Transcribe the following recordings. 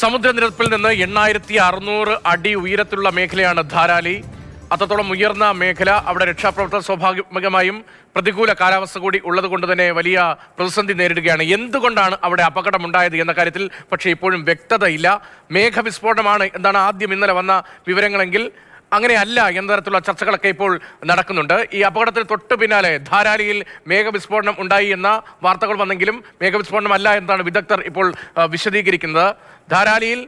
സമുദ്രനിരപ്പിൽ നിന്ന് എണ്ണായിരത്തി അറുന്നൂറ് അടി ഉയരത്തിലുള്ള മേഖലയാണ് ധാരാലി. അത്രത്തോളം ഉയർന്ന മേഖല അവിടെ രക്ഷാപ്രവർത്തകർ സ്വാഭാവികമായും പ്രതികൂല കാലാവസ്ഥ കൂടി ഉള്ളത് കൊണ്ട് തന്നെ വലിയ പ്രതിസന്ധി നേരിടുകയാണ്. എന്തുകൊണ്ടാണ് അവിടെ അപകടമുണ്ടായത് എന്ന കാര്യത്തിൽ പക്ഷേ ഇപ്പോഴും വ്യക്തതയില്ല. മേഘവിസ്ഫോടനമാണ് എന്താണ് ആദ്യം ഇന്നലെ വന്ന വിവരങ്ങളെങ്കിൽ അങ്ങനെയല്ല എന്ന തരത്തിലുള്ള ചർച്ചകളൊക്കെ ഇപ്പോൾ നടക്കുന്നുണ്ട്. ഈ അപകടത്തിന് തൊട്ട് പിന്നാലെ ധാരാലിയിൽ മേഘവിസ്ഫോടനം ഉണ്ടായി എന്ന വാർത്തകൾ വന്നെങ്കിലും മേഘവിസ്ഫോടനം അല്ല എന്നാണ് വിദഗ്ധർ ഇപ്പോൾ വിശദീകരിക്കുന്നത്. ധാരാലിയിൽ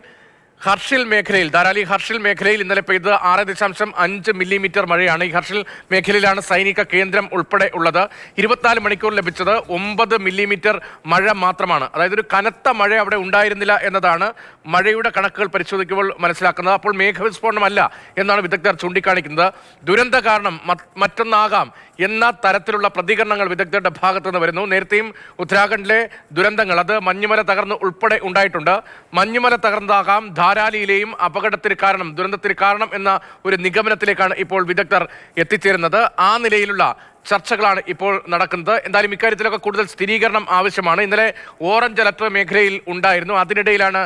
ഹർഷിൽ മേഖലയിൽ ധാരാളി ഹർഷിൽ മേഖലയിൽ ഇന്നലെ പെയ്തത് ആറ് ദശാംശം അഞ്ച് മില്ലിമീറ്റർ മഴയാണ്. ഈ ഹർഷിൽ മേഖലയിലാണ് സൈനിക കേന്ദ്രം ഉൾപ്പെടെ ഉള്ളത്. ഇരുപത്തിനാല് മണിക്കൂർ ലഭിച്ചത് ഒമ്പത് മില്ലിമീറ്റർ മഴ മാത്രമാണ്. അതായത് ഒരു കനത്ത മഴ അവിടെ ഉണ്ടായിരുന്നില്ല എന്നതാണ് മഴയുടെ കണക്കുകൾ പരിശോധിക്കുമ്പോൾ മനസ്സിലാക്കുന്നത്. അപ്പോൾ മേഘവിസ്ഫോടനമല്ല എന്നാണ് വിദഗ്ധർ ചൂണ്ടിക്കാണിക്കുന്നത്. ദുരന്ത കാരണം മറ്റ് മറ്റൊന്നാകാം എന്ന തരത്തിലുള്ള പ്രതികരണങ്ങൾ വിദഗ്ധരുടെ ഭാഗത്തു നിന്ന് വരുന്നു. നേരത്തെയും ഉത്തരാഖണ്ഡിലെ ദുരന്തങ്ങൾ അത് മഞ്ഞുമല തകർന്ന് ഉൾപ്പെടെ ഉണ്ടായിട്ടുണ്ട്. മഞ്ഞുമല തകർന്നതാകാം ധാരാലിയിലെയും അപകടത്തിന് കാരണം ദുരന്തത്തിന് കാരണം എന്ന ഒരു നിഗമനത്തിലേക്കാണ് ഇപ്പോൾ വിദഗ്ധർ എത്തിച്ചേരുന്നത്. ആ നിലയിലുള്ള ചർച്ചകളാണ് ഇപ്പോൾ നടക്കുന്നത്. എന്തായാലും ഇക്കാര്യത്തിലൊക്കെ കൂടുതൽ സ്ഥിരീകരണം ആവശ്യമാണ്. ഇന്നലെ ഓറഞ്ച് അലർട്ട് മേഖലയിൽ ഉണ്ടായിരുന്നു. അതിനിടയിലാണ്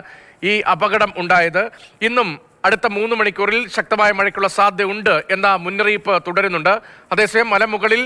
ഈ അപകടം ഉണ്ടായത്. ഇന്നും അടുത്ത മൂന്ന് മണിക്കൂറിൽ ശക്തമായ മഴയ്ക്കുള്ള സാധ്യതയുണ്ട് എന്ന മുന്നറിയിപ്പ് തുടരുന്നുണ്ട്. അതേസമയം മലമുകളിൽ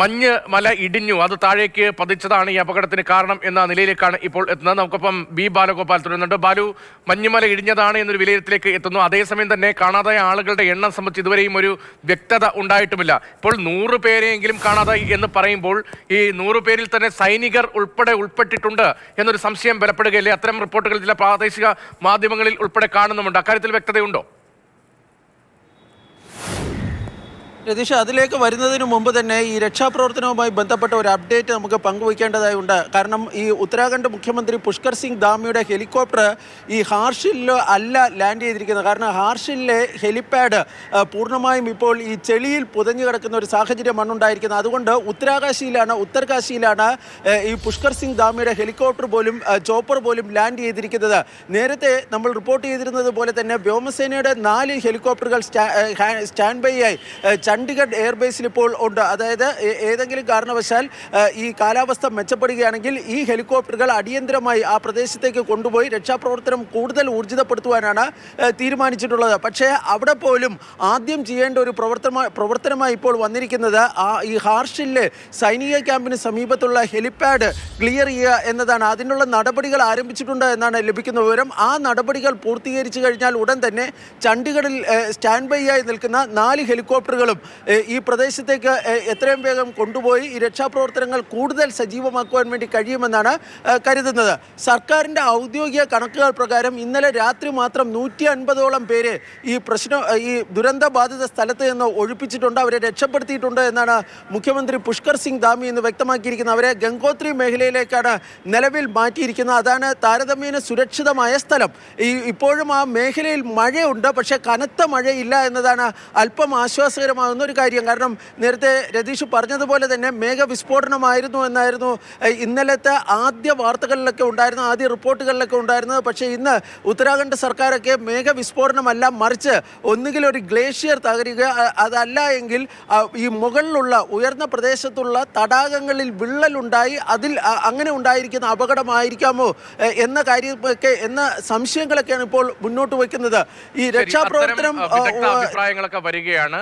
മഞ്ഞ് മല ഇടിഞ്ഞു. അത് താഴേക്ക് പതിച്ചതാണ് ഈ അപകടത്തിന് കാരണം എന്ന നിലയിലേക്കാണ് ഇപ്പോൾ എത്തുന്നത്. നമുക്കൊപ്പം ബി ബാലഗോപാൽ തുടരുന്നുണ്ട്. ബാലു മഞ്ഞുമല ഇടിഞ്ഞതാണ് എന്നൊരു വിലയിരുത്തലേക്ക് എത്തുന്നു. അതേസമയം തന്നെ കാണാതായ ആളുകളുടെ എണ്ണം സംബന്ധിച്ച് ഇതുവരെയും ഒരു വ്യക്തത ഉണ്ടായിട്ടുമില്ല. ഇപ്പോൾ നൂറ് പേരെയെങ്കിലും കാണാതായി എന്ന് പറയുമ്പോൾ ഈ നൂറ് പേരിൽ തന്നെ സൈനികർ ഉൾപ്പെടെ ഉൾപ്പെട്ടിട്ടുണ്ട് എന്നൊരു സംശയം ബലപ്പെടുകയല്ലേ? അത്തരം റിപ്പോർട്ടുകൾ ചില പ്രാദേശിക മാധ്യമങ്ങളിൽ ഉൾപ്പെടെ കാണുന്നുമുണ്ട്. അക്കാര്യത്തിൽ വ്യക്തതയുണ്ടോ? രതീഷ് അതിലേക്ക് വരുന്നതിന് മുമ്പ് തന്നെ ഈ രക്ഷാപ്രവർത്തനവുമായി ബന്ധപ്പെട്ട ഒരു അപ്ഡേറ്റ് നമുക്ക് പങ്കുവയ്ക്കേണ്ടതായുണ്ട് കാരണം ഈ ഉത്തരാഖണ്ഡ് മുഖ്യമന്ത്രി പുഷ്കർ സിംഗ് ധാമിയുടെ ഹെലികോപ്റ്റർ ഈ ഹാർഷിൽ അല്ല ലാൻഡ് ചെയ്തിരിക്കുന്നത്. കാരണം ഹാർഷിലെ ഹെലിപാഡ് പൂർണമായും ഇപ്പോൾ ഈ ചെളിയിൽ പുതഞ്ഞു കിടക്കുന്ന ഒരു സാഹചര്യമാണ് ഉണ്ടായിരിക്കുന്നത് അതുകൊണ്ട് ഉത്തരാകാശിയിലാണ് ഉത്തർകാശിയിലാണ് ഈ പുഷ്കർ സിംഗ് ധാമിയുടെ ഹെലികോപ്റ്റർ പോലും ചോപ്പർ പോലും ലാൻഡ് ചെയ്തിരിക്കുന്നത്. നേരത്തെ നമ്മൾ റിപ്പോർട്ട് ചെയ്തിരുന്നത് പോലെ തന്നെ വ്യോമസേനയുടെ നാല് ഹെലികോപ്റ്ററുകൾ സ്റ്റാ സ്റ്റാൻഡ് ബൈ ആയി. ചണ്ഡീഗഡ് എയർബേസിൽ ഇപ്പോൾ ഉണ്ട്. അതായത് ഏതെങ്കിലും കാരണവശാൽ ഈ കാലാവസ്ഥ മെച്ചപ്പെടുകയാണെങ്കിൽ ഈ ഹെലികോപ്റ്ററുകൾ അടിയന്തരമായി ആ പ്രദേശത്തേക്ക് കൊണ്ടുപോയി രക്ഷാപ്രവർത്തനം കൂടുതൽ ഊർജിതപ്പെടുത്തുവാനാണ് തീരുമാനിച്ചിട്ടുള്ളത്. പക്ഷേ അവിടെ പോലും ആദ്യം ചെയ്യേണ്ട ഒരു പ്രവർത്തന പ്രവർത്തനമായി ഇപ്പോൾ വന്നിരിക്കുന്നത് ആ ഈ ഹാർഷിലെ സൈനിക ക്യാമ്പിന് സമീപത്തുള്ള ഹെലിപാഡ് ക്ലിയർ ചെയ്യുക എന്നതാണ്. അതിനുള്ള നടപടികൾ ആരംഭിച്ചിട്ടുണ്ട് എന്നാണ് ലഭിക്കുന്ന വിവരം. ആ നടപടികൾ പൂർത്തീകരിച്ചു കഴിഞ്ഞാൽ ഉടൻ തന്നെ ചണ്ഡിഗഡിൽ സ്റ്റാൻഡ് ബൈ ആയി നിൽക്കുന്ന നാല് ഹെലികോപ്റ്ററുകളും ഈ പ്രദേശത്തേക്ക് എത്രയും വേഗം കൊണ്ടുപോയി ഈ രക്ഷാപ്രവർത്തനങ്ങൾ കൂടുതൽ സജീവമാക്കുവാൻ വേണ്ടി കഴിയുമെന്നാണ് കരുതുന്നത്. സർക്കാരിന്റെ ഔദ്യോഗിക കണക്കുകൾ പ്രകാരം ഇന്നലെ രാത്രി മാത്രം നൂറ്റി അൻപതോളം പേര് ഈ പ്രശ്നം ഈ ദുരന്ത ബാധിത സ്ഥലത്ത് നിന്ന് ഒഴിപ്പിച്ചിട്ടുണ്ട് അവരെ രക്ഷപ്പെടുത്തിയിട്ടുണ്ട് എന്നാണ് മുഖ്യമന്ത്രി പുഷ്കർ സിംഗ് ധാമി എന്ന് വ്യക്തമാക്കിയിരിക്കുന്നത്. അവരെ ഗംഗോത്രി മേഖലയിലേക്കാണ് നിലവിൽ മാറ്റിയിരിക്കുന്നത്. അതാണ് താരതമ്യേന സുരക്ഷിതമായ സ്ഥലം. ഈ ഇപ്പോഴും ആ മേഖലയിൽ മഴയുണ്ട് പക്ഷേ കനത്ത മഴയില്ല എന്നതാണ് അല്പം ആശ്വാസകരമാകുന്ന ഒരു കാര്യം. കാരണം നേരത്തെ രതീഷ് പറഞ്ഞതുപോലെ തന്നെ മേഘവിസ്ഫോടനമായിരുന്നു എന്നായിരുന്നു ഇന്നലത്തെ ആദ്യ വാർത്തകളിലൊക്കെ ഉണ്ടായിരുന്ന ആദ്യ റിപ്പോർട്ടുകളിലൊക്കെ ഉണ്ടായിരുന്നത്. പക്ഷേ ഇന്ന് ഉത്തരാഖണ്ഡ് സർക്കാരൊക്കെ മേഘവിസ്ഫോടനമല്ല മറിച്ച് ഒന്നുകിൽ ഒരു ഗ്ലേഷ്യർ തകരുക അതല്ല എങ്കിൽ ഈ മുകളിലുള്ള ഉയർന്ന പ്രദേശത്തുള്ള തടാകങ്ങളിൽ വിള്ളലുണ്ടായി അതിൽ അങ്ങനെ ഉണ്ടായിരിക്കുന്ന അപകടമായിരിക്കാമോ എന്ന കാര്യമൊക്കെ എന്ന സംശയങ്ങളൊക്കെയാണ് ഇപ്പോൾ മുന്നോട്ട് വയ്ക്കുന്നത്. ഈ രക്ഷാപ്രവർത്തനം അഭിപ്രായങ്ങളൊക്കെ വരികയാണ്.